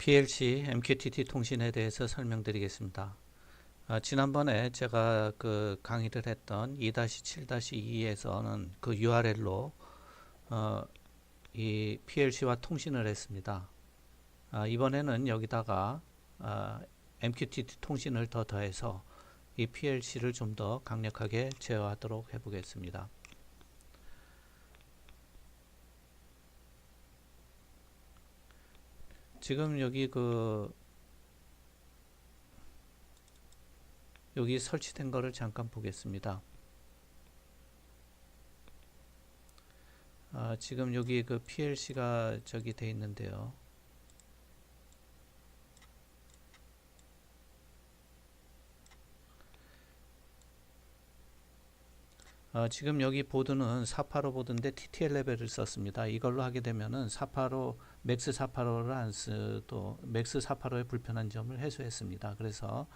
PLC MQTT 통신에 대해서 설명드리겠습니다. 아, 지난번에 제가 그 강의를 했던 2-7-2에서는 그 URL로 어, 이 PLC와 통신을 했습니다. 아, 이번에는 여기다가 아, MQTT 통신을 더 더해서 이 PLC를 좀 더 강력하게 제어하도록 해보겠습니다. 지금 여기 그 여기 설치된 거를 잠깐 보겠습니다. 아, 지금 여기 그 PLC가 저기 돼 있는데요. 어, 지금 여기 보드는 485 보드인데 TTL 레벨을 썼습니다. 이걸로 하게 되면은 485 맥스 485를 안 쓰도 맥스 485의 불편한 점을 해소했습니다. 그래서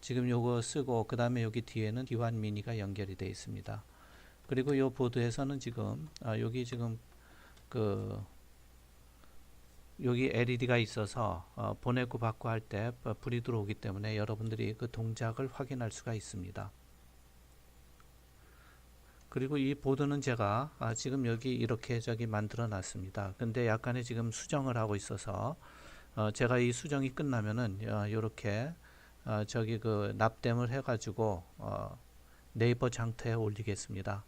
지금 요거 쓰고 그 다음에 여기 뒤에는 D1 미니가 연결이 되어 있습니다. 그리고 요 보드에서는 지금 아, 여기 지금 그 여기 LED가 있어서 어, 보내고 받고 할 때 불이 들어오기 때문에 여러분들이 그 동작을 확인할 수가 있습니다. 그리고 이 보드는 제가 아, 지금 여기 이렇게 저기 만들어 놨습니다. 근데 약간의 지금 수정을 하고 있어서 어, 제가 이 수정이 끝나면은 어, 이렇게 어, 저기 그 납땜을 해가지고 어, 네이버 장터에 올리겠습니다.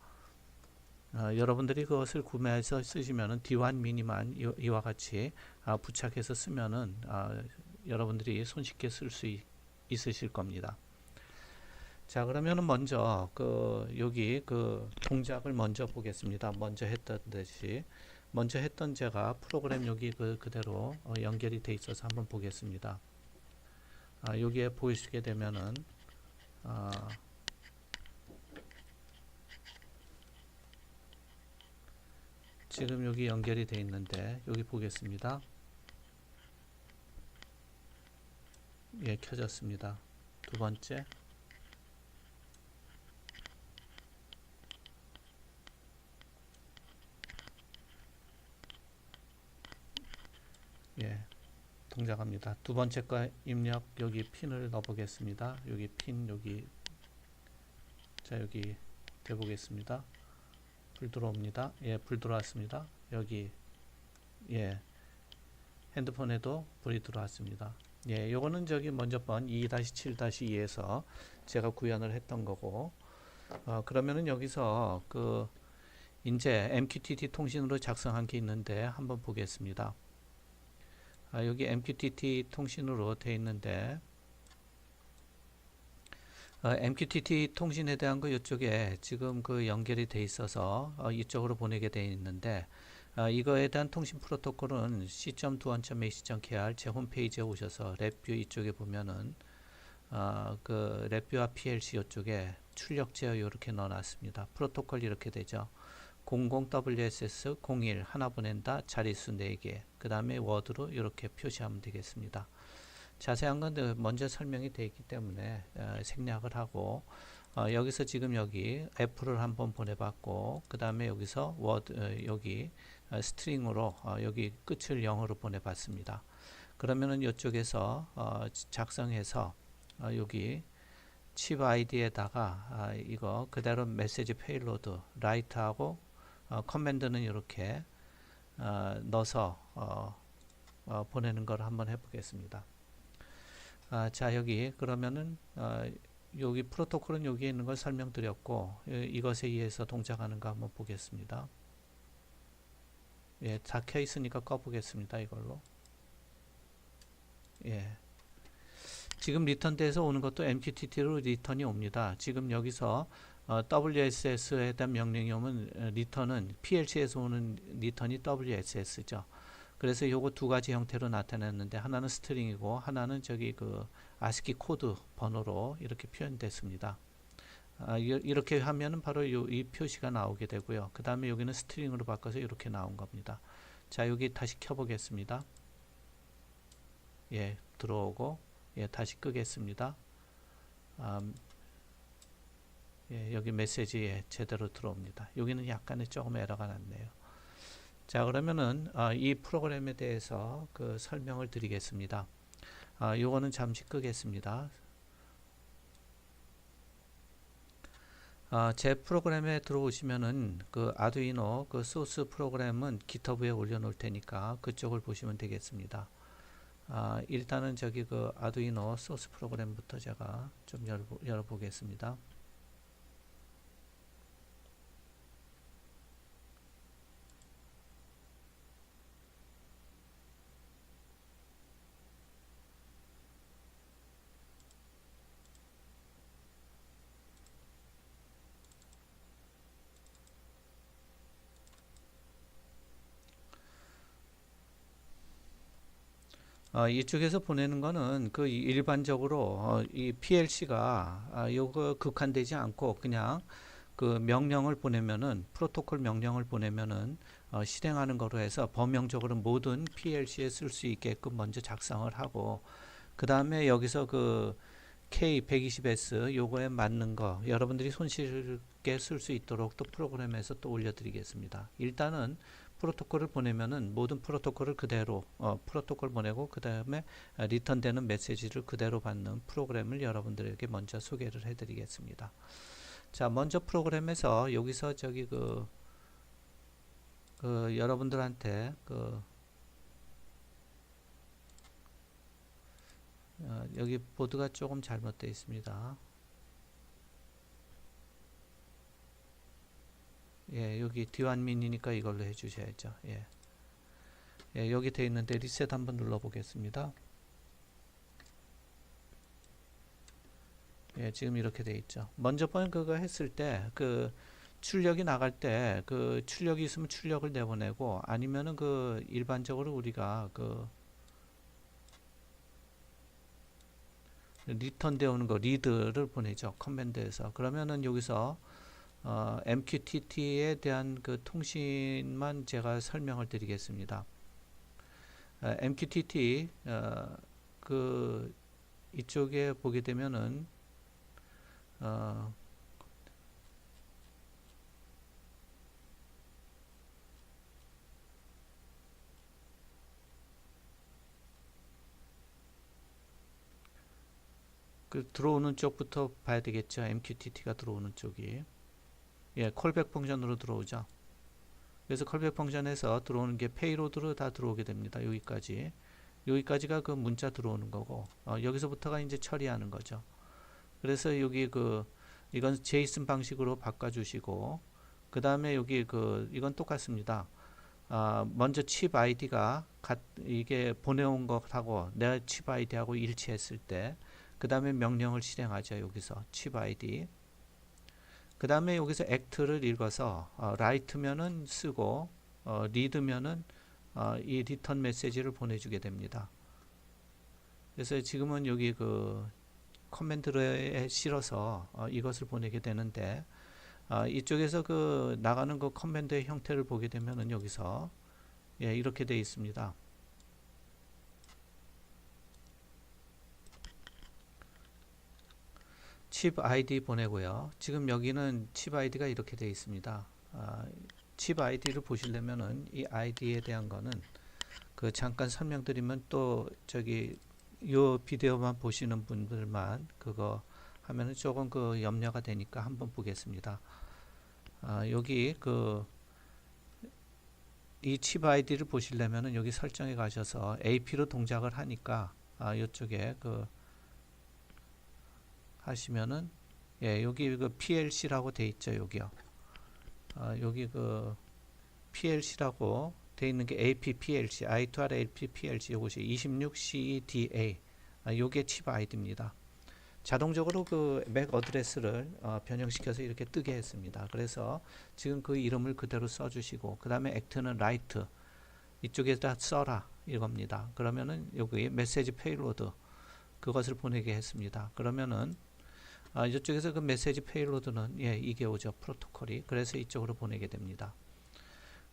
어, 여러분들이 그것을 구매해서 쓰시면은 D1 미니만 이, 와 같이 아, 부착해서 쓰면은 아, 여러분들이 손쉽게 쓸 수 있으실 겁니다. 자 그러면은 먼저 그 여기 그 동작을 먼저 보겠습니다. 먼저 했던 듯이 먼저 했던 제가 프로그램 여기 그 그대로 어, 연결이 돼 있어서 한번 보겠습니다. 아, 여기에 보이시게 되면은 아, 지금 여기 연결이 돼 있는데 여기 보겠습니다. 예 켜졌습니다. 두 번째 예, 동작합니다. 두 번째 거 입력 여기 핀을 넣어 보겠습니다. 여기 핀 여기 자 여기 대보겠습니다. 불 들어옵니다. 예, 불 들어왔습니다. 여기 예 핸드폰에도 불이 들어왔습니다. 예, 요거는 저기 먼저 번 2-7-2에서 제가 구현을 했던 거고 어, 그러면은 여기서 그 이제 MQTT 통신으로 작성한 게 있는데 한번 보겠습니다. 아, 여기 MQTT 통신으로 되어 있는데 어, MQTT 통신에 대한 거 이쪽에 지금 그 연결이 돼 있어서 어, 이쪽으로 보내게 되어 있는데 어, 이거에 대한 통신 프로토콜은 c.2.ac.kr 제 홈페이지에 오셔서 랩뷰 이쪽에 보면은 어, 그 랩뷰와 PLC 이쪽에 출력 제어 이렇게 넣어놨습니다. 프로토콜 이렇게 되죠. 00WSS 01 하나 보낸다 자릿수 4개. 그 다음에 워드로 이렇게 표시하면 되겠습니다. 자세한 건 먼저 설명이 되어 있기 때문에 어, 생략을 하고 어, 여기서 지금 여기 F를 한번 보내봤고 그 다음에 여기서 워드 어, 여기 어, 스트링으로 어, 여기 끝을 0으로 보내봤습니다. 그러면은 이쪽에서 어, 작성해서 여기 칩 아이디에다가 아, 이거 그대로 메시지 페일로드 라이트하고 어, 커맨드는 이렇게 어, 넣어서 어, 어, 보내는 걸 한번 해보겠습니다. 아, 자 여기 그러면은 어, 여기 프로토콜은 여기에 있는 걸 설명드렸고 이것에 의해서 동작하는 거 한번 보겠습니다. 예, 닫혀 있으니까 꺼보겠습니다. 이걸로. 예. 지금 리턴돼서 오는 것도 MQTT로 리턴이 옵니다. 지금 여기서 어, WSS에 대한 명령이 오면 어, 리턴은 PLC에서 오는 리턴이 WSS죠. 그래서 요거 두 가지 형태로 나타냈는데 하나는 스트링이고 하나는 저기 그 아스키 코드 번호로 이렇게 표현됐습니다. 아, 이렇게 하면은 바로 요, 이 표시가 나오게 되고요. 그 다음에 여기는 스트링으로 바꿔서 이렇게 나온 겁니다. 자 여기 다시 켜보겠습니다. 예 들어오고 예 다시 끄겠습니다. 음, 예, 여기 메시지에 제대로 들어옵니다. 여기는 약간의 조금 에러가 났네요. 자 그러면은 아, 이 프로그램에 대해서 그 설명을 드리겠습니다. 아, 요거는 잠시 끄겠습니다. 아, 제 프로그램에 들어오시면은 그 아두이노 그 소스 프로그램은 GitHub에 올려놓을 테니까 그쪽을 보시면 되겠습니다. 아, 일단은 저기 그 아두이노 소스 프로그램부터 제가 좀 열어, 열어보겠습니다. 어, 이쪽에서 보내는 거는 그 일반적으로 어, 이 PLC가 아, 요거 극한되지 않고 그냥 그 명령을 보내면은 프로토콜 명령을 보내면은 어, 실행하는 거로 해서 범용적으로 모든 PLC에 쓸 수 있게끔 먼저 작성을 하고 그 다음에 여기서 그 K120S 요거에 맞는 거 여러분들이 손쉽게 쓸 수 있도록 또 프로그램에서 또 올려드리겠습니다. 일단은 프로토콜을 보내면은 모든 프로토콜을 그대로 어, 프로토콜 보내고 그 다음에 리턴되는 메시지를 그대로 받는 프로그램을 여러분들에게 먼저 소개를 해드리겠습니다. 자, 먼저 프로그램에서 여기서 저기 그, 그 여러분들한테 그 어, 여기 보드가 조금 잘못되어 있습니다. 예, 여기 디완민이니까 이걸로 해주셔야죠. 예. 예, 여기 돼 있는데 리셋 한번 눌러 보겠습니다. 예, 지금 이렇게 돼 있죠. 먼저 번 그거 했을 때 그 출력이 나갈 때 그 출력이 있으면 출력을 내보내고 아니면은 그 일반적으로 우리가 그 리턴 되오는 거 리드를 보내죠. 커맨드에서. 그러면은 여기서 어, MQTT에 대한 그 통신만 제가 설명을 드리겠습니다. 어, MQTT 어, 그 이쪽에 보게 되면은 어, 그 들어오는 쪽부터 봐야 되겠죠. MQTT가 들어오는 쪽이. 예, 콜백 펑션으로 들어오죠. 그래서 콜백 펑션에서 들어오는 게 페이로드로 다 들어오게 됩니다. 여기까지. 여기까지가 그 문자 들어오는 거고, 어, 여기서부터가 이제 처리하는 거죠. 그래서 여기 그, 이건 제이슨 방식으로 바꿔주시고, 그 다음에 여기 그, 이건 똑같습니다. 아, 먼저 칩 아이디가 이게 보내온 것하고 내칩 아이디하고 일치했을 때, 그 다음에 명령을 실행하죠. 여기서 칩 아이디. 그 다음에 여기서 act를 읽어서 어, write면은 쓰고 어, read면은 어, 이 리턴 메시지를 보내주게 됩니다. 그래서 지금은 여기 그 커맨드에 실어서 어, 이것을 보내게 되는데 어, 이쪽에서 그 나가는 그 커맨드의 형태를 보게 되면은 여기서 예, 이렇게 되어 있습니다. 칩 아이디 보내고요. 지금 여기는 칩 아이디가 이렇게 되어 있습니다. 아, 칩 아이디를 보시려면은 이 아이디에 대한 거는 그 잠깐 설명드리면 또 저기 요 비디오만 보시는 분들만 그거 하면은 조금 그 염려가 되니까 한번 보겠습니다. 아, 여기 그 이 칩 아이디를 보시려면은 여기 설정에 가셔서 AP로 동작을 하니까 아, 이쪽에 그 하시면은 예, 여기 그 PLC라고 돼 있죠, 여기요. 아, 여기 그 PLC라고 돼 있는 게 APPLC, I2R APPLC 요것이 26CEDA. 아, 요게 칩 아이디입니다. 자동적으로 그 맥 어드레스를 어, 변형시켜서 이렇게 뜨게 했습니다. 그래서 지금 그 이름을 그대로 써주시고 그 다음에 액트는 라이트 이쪽에다 써라 이겁니다. 그러면은 여기 메시지 페이로드 그것을 보내게 했습니다. 그러면은 아, 이쪽에서 그 메시지 페이로드는 예, 이게 오죠. 프로토콜이. 그래서 이쪽으로 보내게 됩니다.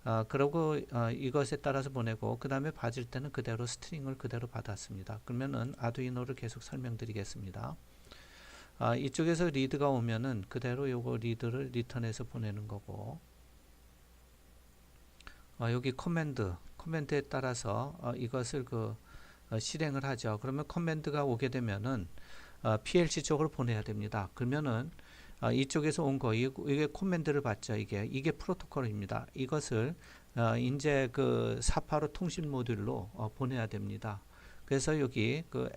아, 그리고 아, 이것에 따라서 보내고 그 다음에 받을 때는 그대로 스트링을 그대로 받았습니다. 그러면은 아두이노를 계속 설명드리겠습니다. 아, 이쪽에서 리드가 오면은 그대로 요거 리드를 리턴해서 보내는 거고 어, 여기 커맨드, 커맨드에 따라서 어, 이것을 그 어, 실행을 하죠. 그러면 커맨드가 오게 되면은 어, PLC 쪽으로 보내야 됩니다. 그러면은 어, 이쪽에서 온 거, 이- 이게 커맨드를 받죠. 이게 이게 프로토콜입니다. 이것을 어, 이제 그485 통신 모듈로 어, 보내야 됩니다. 그래서 여기 그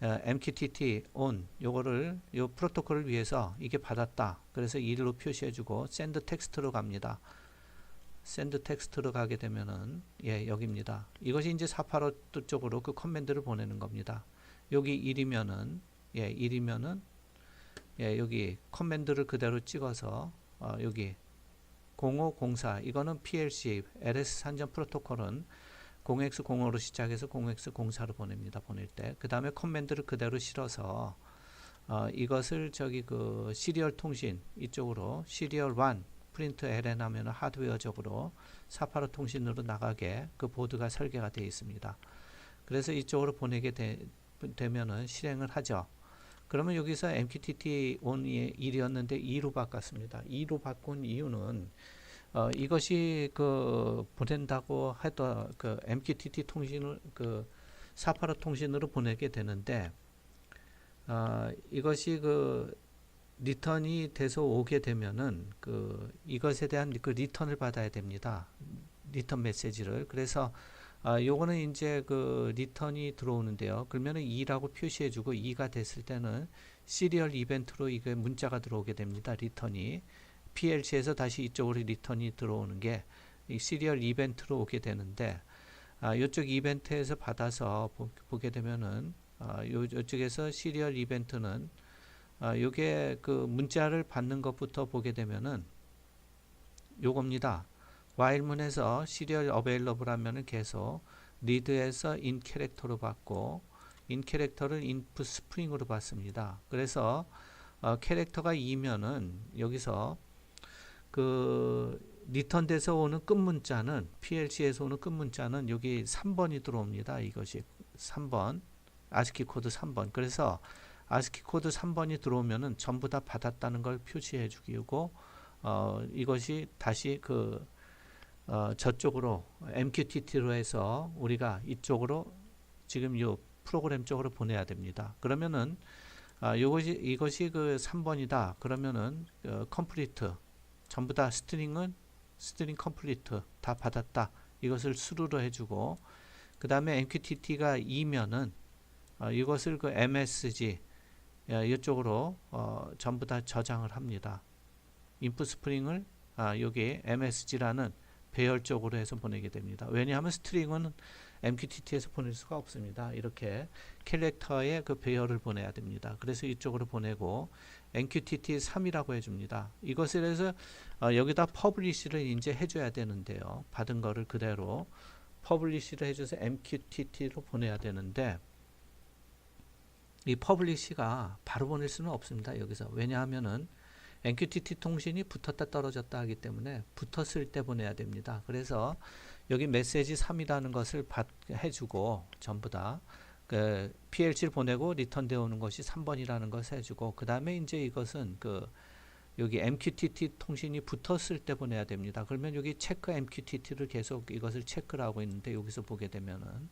어, MQTT on 요거를 요 프로토콜을 위해서 이게 받았다. 그래서 일로 표시해 주고 send 텍스트로 갑니다. send 텍스트로 가게 되면은 예 여기입니다. 이것이 이제 485 쪽으로 그 커맨드를 보내는 겁니다. 여기 1이면은 예 1이면은 예 여기 커맨드를 그대로 찍어서 어, 여기 0504 이거는 PLC LS 산전 프로토콜은 0x05로 시작해서 0x04로 보냅니다. 보낼 때. 그 다음에 커맨드를 그대로 실어서 어, 이것을 저기 그 시리얼 통신 이쪽으로 시리얼 1 프린트 LN 하면 하드웨어적으로 485 통신으로 나가게 그 보드가 설계가 되어 있습니다. 그래서 이쪽으로 보내게 되, 되면은 실행을 하죠. 그러면 여기서 MQTT on이 1이었는데 2로 바꿨습니다. 2로 바꾼 이유는 어, 이것이 그 보낸다고 하더 그 MQTT 통신을 그485 통신으로 보내게 되는데 어, 이것이 그 리턴이 돼서 오게 되면은 그 이것에 대한 그 리턴을 받아야 됩니다. 리턴 메시지를 그래서 아, 요거는 이제 그 리턴이 들어오는데요. 그러면은 2라고 표시해 주고 2가 됐을 때는 시리얼 이벤트로 이게 문자가 들어오게 됩니다. 리턴이 PLC에서 다시 이쪽으로 리턴이 들어오는 게 이 시리얼 이벤트로 오게 되는데 아, 이쪽 이벤트에서 받아서 보, 보게 되면은 아, 요, 이쪽에서 시리얼 이벤트는 아, 요게 그 문자를 받는 것부터 보게 되면은 요겁니다. While문에서 시리얼 어베일러블 하면은 계속 리드에서 인 캐릭터로 받고 인 캐릭터를 인풋 스프링으로 받습니다. 그래서 어, 캐릭터가 2면은 여기서 그 리턴돼서 오는 끝 문자는 PLC에서 오는 끝 문자는 여기 3번이 들어옵니다. 이것이 3번 아스키 코드 3번. 그래서 아스키 코드 3번이 들어오면은 전부 다 받았다는 걸 표시해 주기고 어, 이것이 다시 그 어, 저쪽으로 MQTT로 해서 우리가 이쪽으로 지금 이 프로그램 쪽으로 보내야 됩니다. 그러면은 아, 이것이 이것이 그 3번이다. 그러면은 어, 컴플리트 전부 다 스트링은 스트링 컴플리트 다 받았다. 이것을 수루로 해주고 그 다음에 MQTT가 2면은 어, 이것을 그 MSG 어, 이쪽으로 어, 전부 다 저장을 합니다. 인풋 스프링을 아, 여기 MSG라는 배열 쪽으로 해서 보내게 됩니다. 왜냐하면 스트링은 MQTT에서 보낼 수가 없습니다. 이렇게 캐릭터의 그 배열을 보내야 됩니다. 그래서 이쪽으로 보내고 MQTT 3이라고 해줍니다. 이것을 해서 어, 여기다 퍼블리시를 이제 해줘야 되는데요. 받은 거를 그대로 퍼블리시를 해줘서 MQTT로 보내야 되는데 이 퍼블리시가 바로 보낼 수는 없습니다. 여기서 왜냐하면은 MQTT 통신이 붙었다 떨어졌다 하기 때문에 붙었을 때 보내야 됩니다. 그래서 여기 메시지 3이라는 것을 받, 해주고 전부 다 그 PLC를 보내고 리턴 되어 오는 것이 3번이라는 것을 해주고 그 다음에 이제 이것은 그 여기 MQTT 통신이 붙었을 때 보내야 됩니다. 그러면 여기 체크 MQTT를 계속 이것을 체크를 하고 있는데 여기서 보게 되면은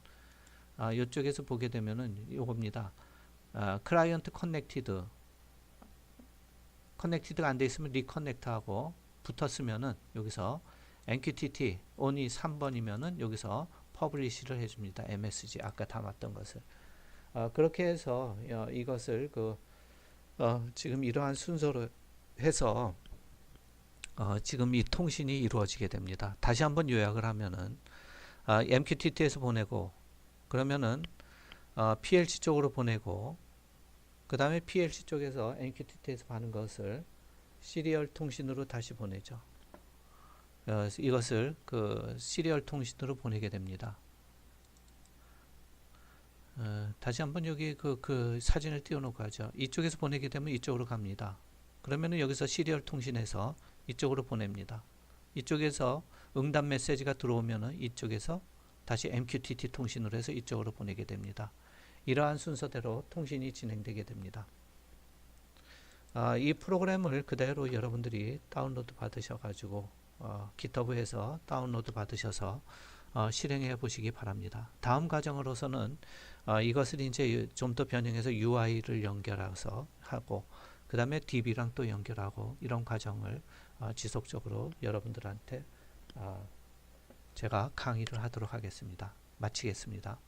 아, 이쪽에서 보게 되면은 요겁니다. 아, 클라이언트 커넥티드 커넥티드가 안 돼 있으면 리커넥트 하고 붙었으면은 여기서 MQTT on이 3번이면은 여기서 퍼블리시를 해줍니다. MSG 아까 담았던 것을 어, 그렇게 해서 어, 이것을 그 어, 지금 이러한 순서로 해서 어, 지금 이 통신이 이루어지게 됩니다. 다시 한번 요약을 하면은 아, MQTT에서 보내고 그러면은 어, PLC 쪽으로 보내고 그 다음에 PLC 쪽에서 MQTT에서 받는 것을 시리얼 통신으로 다시 보내죠. 어, 이것을 그 시리얼 통신으로 보내게 됩니다. 어, 다시 한번 여기 그, 그 사진을 띄워놓고 하죠. 이쪽에서 보내게 되면 이쪽으로 갑니다. 그러면은 여기서 시리얼 통신해서 이쪽으로 보냅니다. 이쪽에서 응답 메시지가 들어오면은 이쪽에서 다시 MQTT 통신으로 해서 이쪽으로 보내게 됩니다. 이러한 순서대로 통신이 진행되게 됩니다. 아, 이 프로그램을 그대로 여러분들이 다운로드 받으셔가지고 어, GitHub에서 다운로드 받으셔서 어, 실행해 보시기 바랍니다. 다음 과정으로서는 어, 이것을 이제 좀 더 변형해서 UI를 연결해서 하고 그 다음에 DB랑 또 연결하고 이런 과정을 어, 지속적으로 여러분들한테 어, 제가 강의를 하도록 하겠습니다. 마치겠습니다.